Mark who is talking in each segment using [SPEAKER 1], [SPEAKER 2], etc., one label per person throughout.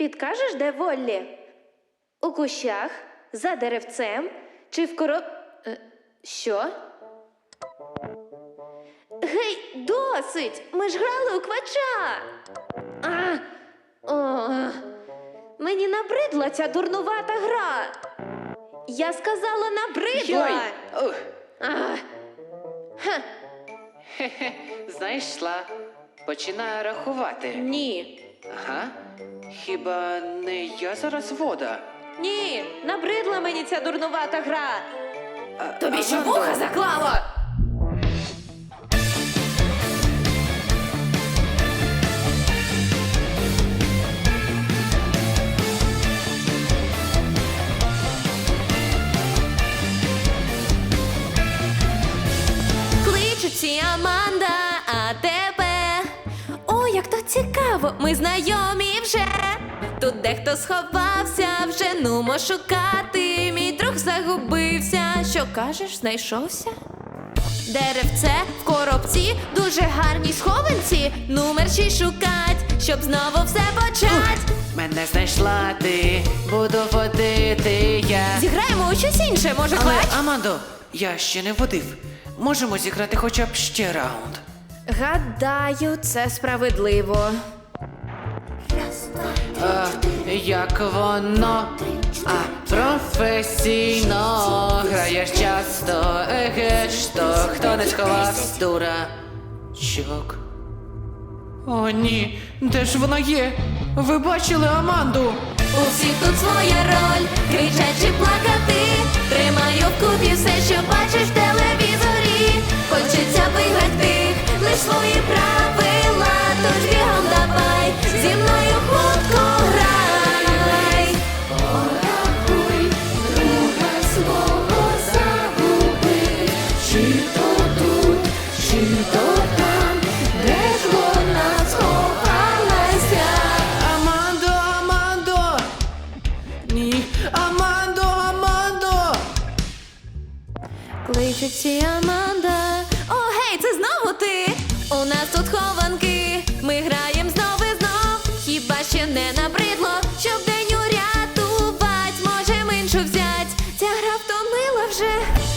[SPEAKER 1] Підкажеш, де Воллі? У кущах, за деревцем чи в коро... Е, Що? Гей, досить! Ми ж грали у квача. А, о, мені набридла ця дурнувата гра. Я сказала, набридла.
[SPEAKER 2] Йой! Ух,
[SPEAKER 1] А, ха,
[SPEAKER 2] хе-хе, знайшла. Починаю рахувати.
[SPEAKER 1] ні.
[SPEAKER 2] Ага. Хіба не я зараз вода?
[SPEAKER 1] Ні, набридла мені ця дурнувата гра.
[SPEAKER 2] А,
[SPEAKER 1] Тобі що
[SPEAKER 2] Амандо,
[SPEAKER 1] вуха заклало? Кличуть Аманда, цікаво, ми знайомі вже. Тут дехто сховався, вже нумо шукати. Мій друг загубився. Що кажеш, знайшовся? Деревце в коробці, дуже гарні схованці. Номер шість шукать, щоб знову все почать.
[SPEAKER 2] Мене знайшла ти, буду водити я.
[SPEAKER 1] Зіграємо у щось інше, може,
[SPEAKER 2] Але,
[SPEAKER 1] клач?
[SPEAKER 2] Амандо, я ще не водив. Можемо зіграти хоча б ще раунд.
[SPEAKER 1] Гадаю, це справедливо.
[SPEAKER 2] А, як воно, а професійно граєш часто, еге ж то, хто не сховав дурачок. О, ні, де ж вона є? Ви бачили Аманду?
[SPEAKER 1] У всіх тут своя роль, Кличуть Аманда. О, гей, це знову ти! У нас тут хованки. Ми граєм знову і знов. Хіба ще не набридло, щоб день урятувать, можем іншу взять. Ця гра втомила вже.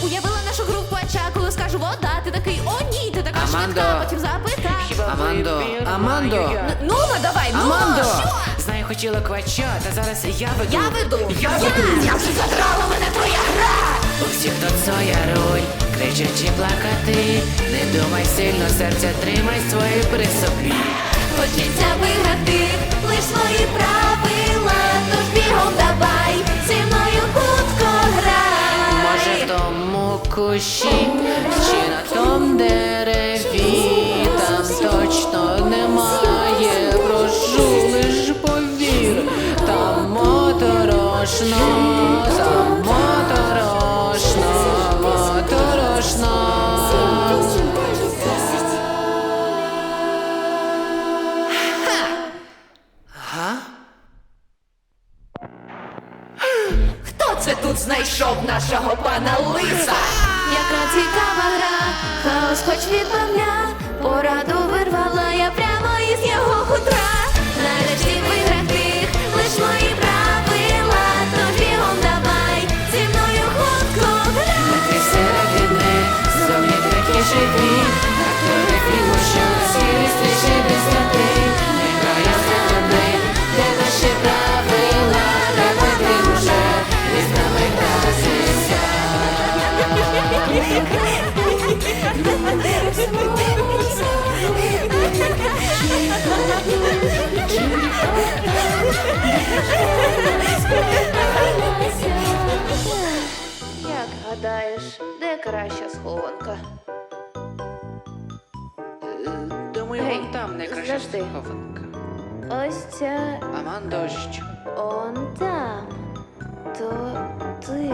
[SPEAKER 1] Уявила нашу гру в скажу вода, ти такий, о ні, ти така
[SPEAKER 2] Амандо.
[SPEAKER 1] швидка, потім запита.
[SPEAKER 2] Амандо, Амандо!
[SPEAKER 1] Ну, ну, давай, ну,
[SPEAKER 2] Амандо!
[SPEAKER 1] що?
[SPEAKER 2] Знаю, хотіла квача, та зараз я веду.
[SPEAKER 1] Я веду.
[SPEAKER 2] Я веду.
[SPEAKER 1] Я вже задрала мене твоя гра.
[SPEAKER 2] У всіх тут своя роль, кричачи плакати. Не думай сильно, серця тримай свої при собі.
[SPEAKER 1] Хочеться виграти лиш свої правила, тож бігом давай, зі мною хутко грай.
[SPEAKER 2] Може в тому кущі, чи на том дереві, там точно немає, прошу лиш повір, там моторошно,
[SPEAKER 1] знайшов нашого пана Лиса? Яка цікава гра, хаос хоч відбавля, пораду вирвала я прямо із його хутра. Нарешті виграти лиш мої правила, тож бігом давай, зі мною хутко грай.
[SPEAKER 2] Ти середини, зовні такі живі, актори фільму, що сірі стрічі
[SPEAKER 1] гадаєш, де краща схованка?
[SPEAKER 2] Думаю,
[SPEAKER 1] Гей,
[SPEAKER 2] вон там найкраща
[SPEAKER 1] завжди.
[SPEAKER 2] схованка.
[SPEAKER 1] Ось ця
[SPEAKER 2] Аман дощ.
[SPEAKER 1] он там. То ти.